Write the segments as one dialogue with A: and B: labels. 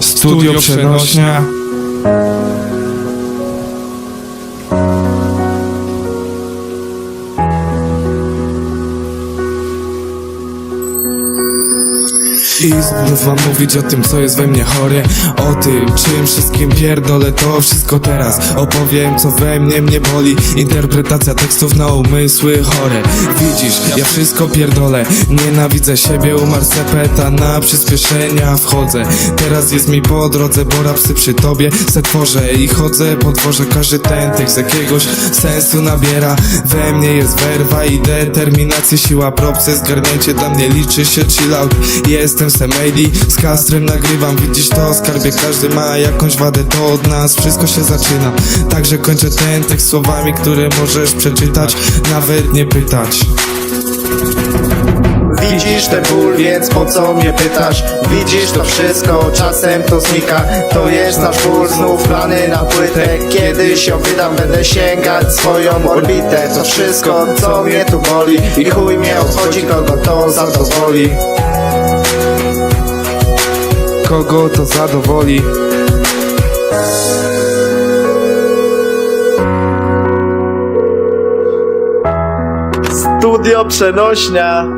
A: Studio przenośnia. I znów wam mówić o tym, co jest we mnie chore. O tym, czym wszystkim pierdolę To wszystko teraz. Opowiem, co we mnie mnie boli. Interpretacja tekstów na umysły chore. Widzisz, ja wszystko pierdolę. Nienawidzę siebie, umarł sepeta. Na przyspieszenia wchodzę. Teraz jest mi po drodze, bo rapsy przy tobie Se tworzę. I chodzę po dworze Każdy ten tekst jakiegoś sensu nabiera. We mnie jest werwa i determinacja Siła propsy, zgarnięcie. Dla mnie liczy się chill out Jestem Semedi, z Kastrem nagrywam. Widzisz to, skarbie każdy ma jakąś wadę To od nas wszystko się zaczyna. Także kończę ten tekst słowami, które możesz przeczytać Nawet nie pytać.
B: Widzisz ten ból, więc po co mnie pytasz? Widzisz to wszystko, czasem to znika. To jest nasz ból, znów plany na płytę. Kiedyś ją wydam, będę sięgać swoją orbitę. To wszystko, co mnie tu boli. I chuj mnie obchodzi, kogo to zadowoli
A: Kogo to zadowoli.
B: Studio przenośnia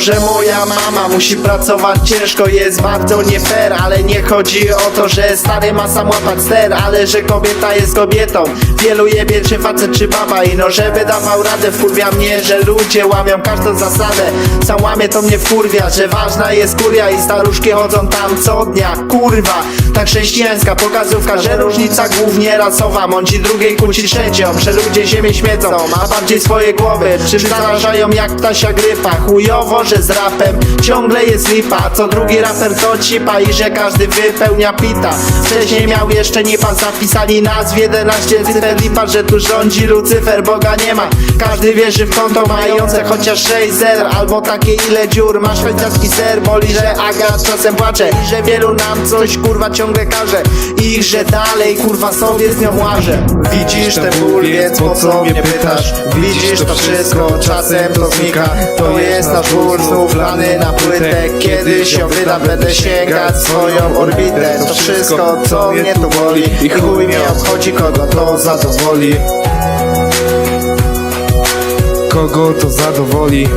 B: że moja mama musi pracować ciężko jest bardzo nie fair Ale nie chodzi o to, że stary ma sam łapać ster Ale że kobieta jest kobietą. Wielu jebie czy facet czy baba I no żeby dawał radę wkurwia mnie, że ludzie łamią każdą zasadę. Sam łamie to mnie wkurwia, że ważna jest kuria I staruszki chodzą tam co dnia Kurwa, ta chrześcijańska pokazówka Że różnica głównie rasowa. Mąci drugiej kłóci trzecią Że ludzie ziemię śmiedzą, a bardziej swoje głowy Czym zarażają jak ptasia grypa. Chujowo, że z rapem. Ciągle jest lipa Co drugi raper to cipa I że każdy wypełnia pita. Wcześniej miał jeszcze nipa Zapisali nazw 11 cyfer lipa Że tu rządzi Lucyfer, Boga nie ma. Każdy wierzy w konto mające chociaż 6 zer Albo takie ile dziur ma szwajcarski ser. Boli, że Aga czasem płacze I że wielu nam coś kurwa ciągle każe. I że dalej kurwa sobie z nią łażę Widzisz ten ból, więc po co mnie pytasz? Widzisz to wszystko, czasem to znika. To jest nasz ból, plany na płytę Kiedyś ją wydam, będę sięgać swoją orbitę. To wszystko, co mnie tu boli I chuj mnie obchodzi, kogo to zadowoli.
A: Kogo to zadowoli